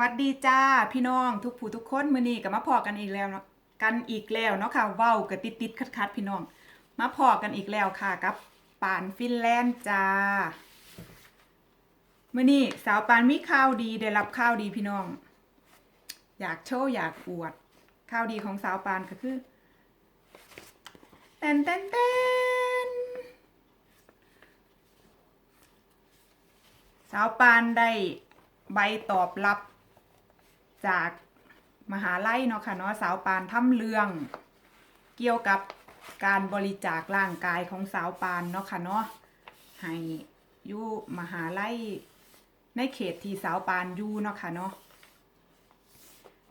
วัสดีจ้าพี่น้องทุกผู้ทุกคนมื้อนี้ก็มาพอกันอีกแล้วเนาะกันอีกแล้วเนาะค่ะเว้าก็ติดติดคัดคัดพี่น้อง มาพอกันอีกแล้วค่ะกับปานฟินแลนด์จ้ามื้อนี้สาวปานมีข่าวดีได้รับข่าวดีพี่น้อง อยากโชว์อยากอวดข่าวดีของสาวปานก็คือเต้นเต้นเต้นสาวปานได้ใบตอบรับ จากมหาลัยเนาะค่ะเนาะสาวปานทำเรื่อง เกี่ยวกับการบริจาคร่างกายของสาวปานเนาะค่ะเนาะให้อยู่มหาลัยในเขตที่สาวปานอยู่เนาะค่ะเนาะ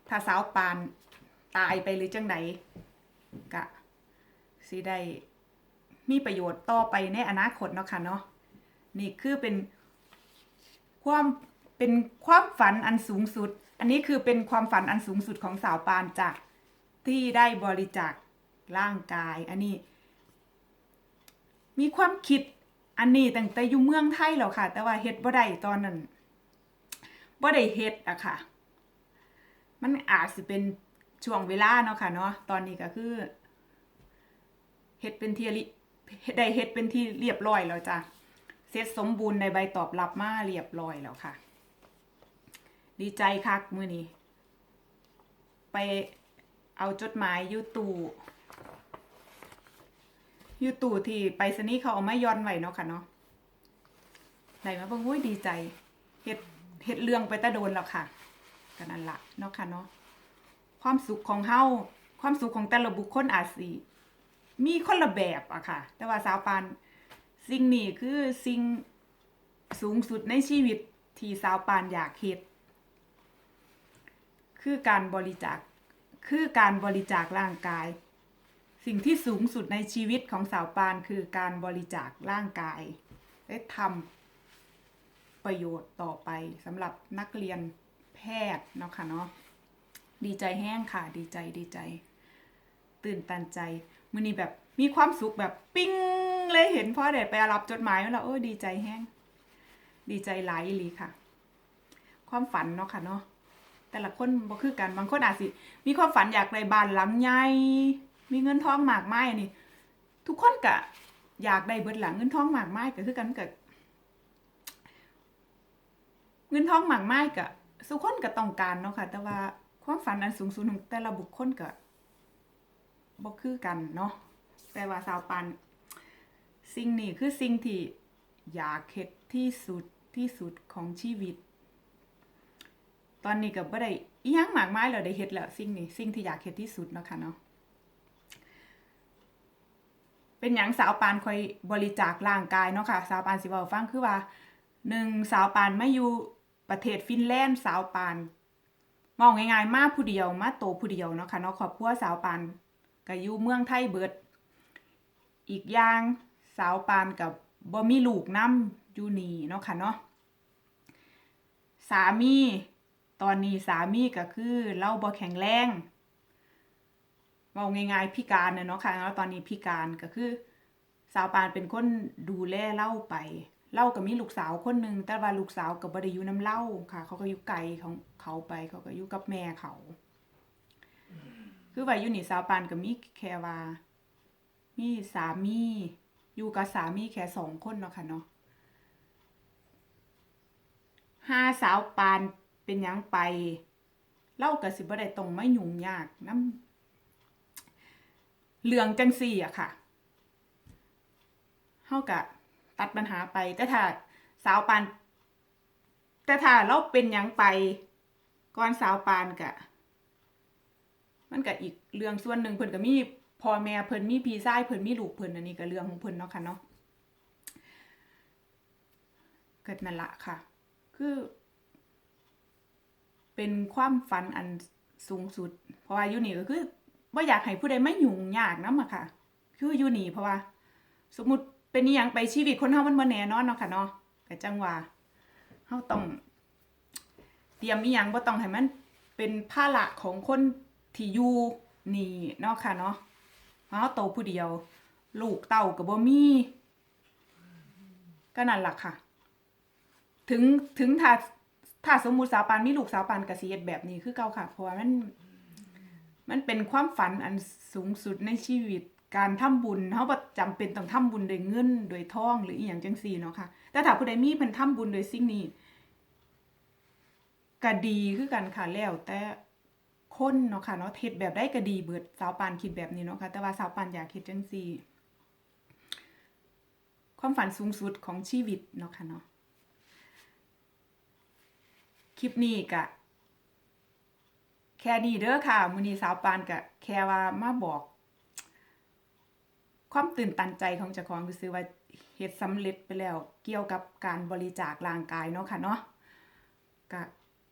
ถ้าสาวปานตายไปหรือจังใดกะสิได้มีประโยชน์ต่อไปในอนาคตเนาะค่ะเนาะนี่คือเป็นความเป็นความฝันอันสูงสุด อันนี้คือเป็นความฝันอันสูงสุดของสาวปานจากที่ได้บริจาคร่างกาย อันนี้ มีความคิดอันนี้ตั้งแต่อยู่เมืองไทยแล้วค่ะ แต่ว่าเฮ็ดบ่ได้ตอนนั้นบ่ได้เฮ็ดอะค่ะ มันอาจสิเป็นช่วงเวลาเนาะค่ะเนาะตอนนี้ก็คือเฮ็ดเป็นที่ริได้เฮ็ดเป็นที่เรียบร้อยแล้วจ้ะเสร็จสมบูรณ์ในใบตอบรับมาเรียบร้อยแล้วค่ะ ดีใจคักมือนี้ ไปเอาจดหมายยูตูยูตูที่ไปสนีย์เขาเอามาย้อนไว้เนาะค่ะเนาะได้มาเบิ่งโอ้ยดีใจเฮ็ดเฮ็ดเรื่องไปตะโดนแล้วค่ะก็นั่นละเนาะค่ะเนาะความสุขของเฮาความสุขของแต่ละบุคคลอาจสิมีคนละแบบอะค่ะ แต่ว่าสาวปานสิ่งนี้คือสิ่งสูงสุดในชีวิตที่สาวปานอยากเฮ็ด คือการบริจาคคือการบริจาคร่างกาย สิ่งที่สูงสุดในชีวิตของสาวปานคือการบริจาคร่างกายและทำประโยชน์ต่อไปสำหรับนักเรียนแพทย์เนาะค่ะเนาะดีใจแห้งค่ะดีใจดีใจ ตื่นตันใจมือนี้แบบมีความสุขแบบปิ้งเลยเห็นพ่อเด็ดไปรับจดหมายแล้วโอ้ดีใจแห้ง ดีใจหลายอีลีค่ะ ความฝันเนาะค่ะเนาะ แต่ละคนบ่คือกันบางคนอาจสิ มีความฝันอยากได้บ้านหลังใหญ่มีเงินทองมากมายอันนี่ทุกคนก็อยากได้เบิดหลังเงินทองมากมายก็คือกันกับเงินทองมากมายก็สุกคนก็ต้องการเนาะค่ะ แต่ว่าความฝันอันสูงสุดของแต่ละบุคคลก็บ่คือกันเนาะแต่ว่าสาวปันสิ่งนี้คือสิ่งที่อยากเฮ็ดที่สุดที่สุดของชีวิต ตอนนี้ก็บ่ได้อีหยังมากมายแล้วได้เฮ็ดแล้วสิ่งนี้สิ่งที่อยากเฮ็ดที่สุดเนาะค่ะเนาะเป็นหยังสาวปานคอยบริจาคร่างกายเนาะค่ะสาวปานสิเว้าฟังคือว่าหนึ่งสาวปานมาอยู่ประเทศฟินแลนด์สาวปานมองง่ายๆมาผู้เดียวมาโตผู้เดียวเนาะค่ะเนาะครอบครัวสาวปานก็อยู่เมืองไทยเบิด อีกอย่างสาวปานกับบ่มีลูกนำอยู่นี่เนาะค่ะเนาะสามี ตอนนี้สามีก็คือเล่าบ่แข็งแรงเว้าง่ายๆพิการเนาะค่ะแล้วตอนนี้พิการก็คือ สาวปานเป็นคนดูแลเล่าไปเล่าก็มีลูกสาวคนหนึ่งแต่ว่าลูกสาวก็บ่ได้อยู่นํเล่าค่ะ เขาก็อยู่ไกลของเขาไป เขาก็อยู่กับแม่เขา คือว่าอยู่นี่สาวปานก็มีแค่ว่ามีสามีอยู่กับสามีแค่สองคนเนาะค่ะเนาะห้าสาวปาน เป็นยังไป เล่ากับสิบได้ตรงไม่ยุ่งยากน้ำเรื่องจังสี่อะค่ะเฮากะตัดปัญหาไป แต่ถ้าสาวปานแต่ถ้าเราเป็นยังไปก่อนสาวปานกะ มันก็อีกเรื่องส่วนหนึ่งเพิ่นก็มีพ่อแม่เพิ่นมีพี่ชายเพิ่นมีลูกเพิ่นอันนี้ก็เรื่องของเพิ่นเนาะค่ะเนาะเกิดนั่นละค่ะ คือ เป็นความฝันอันสูงสุด เพราะว่าอยู่นี่ก็คือว่าอยากให้ผู้ใดไม่ยุ่งยากนำอะค่ะ คืออยู่นี่เพราะว่า สมมติเป็นอีหยังไปชีวิตคนเฮามันบ่แน่นอนเนาะค่ะเนาะก็จังว่าเฮาต้อง เตรียมอีหยังบ่ต้องให้มันเป็นภาระของคนที่อยู่นี่เนาะค่ะเนาะเฮาโตผู้เดียว ลูกเต้าก็บ่มีก็นั่นล่ะค่ะ ถึงถึงถ้า ถ้าสมมุติสาวปานมีลูกสาวปานก็สิเฮ็ดแบบนี้คือเก่าค่ะ เพราะว่ามัน มันเป็นความฝันอันสูงสุดในชีวิตการทำบุญเฮาบ่จำเป็นต้องทำบุญโดยเงินโดยทองหรืออีหยังจังซี่เนาะค่ะ แต่ถ้าผู้ใดมีเพิ่นทำบุญโดยสิ่งนี้ก็ดีคือกันค่ะแล้ว แต่คนเนาะค่ะเนาะเฮ็ดแบบใดก็ดีเบิดสาวปานคิดแบบนี้เนาะค่ะ แต่ว่าสาวปานอยากเฮ็ดจังซี่ความฝันสูงสุดของชีวิตเนาะค่ะเนาะ คลิปนี้ก็แค่นี้เด้อค่ะมือนีสาวปานก็แค่ว่ามาบอก ความตื่นตันใจของเจ้าของคือว่าเฮ็ดสำเร็จไปแล้วเกี่ยวกับการบริจาคร่างกายเนาะค่ะเนาะก็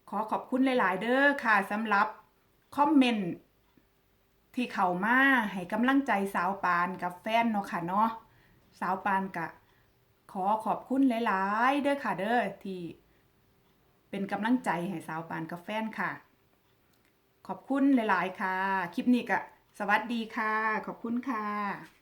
ขอขอบคุณหลาย ๆ เด้อค่ะสำหรับคอมเมนต์ที่เข้ามาให้กำลังใจสาวปานกับแฟนเนาะค่ะเนาะสาวปานก็ขอขอบคุณหลาย ๆ เด้อค่ะเด้อที่ เป็นกำลังใจให้สาวปานกับแฟนค่ะ ขอบคุณหลาย ๆ ค่ะ คลิปนี้ก็สวัสดีค่ะ ขอบคุณค่ะ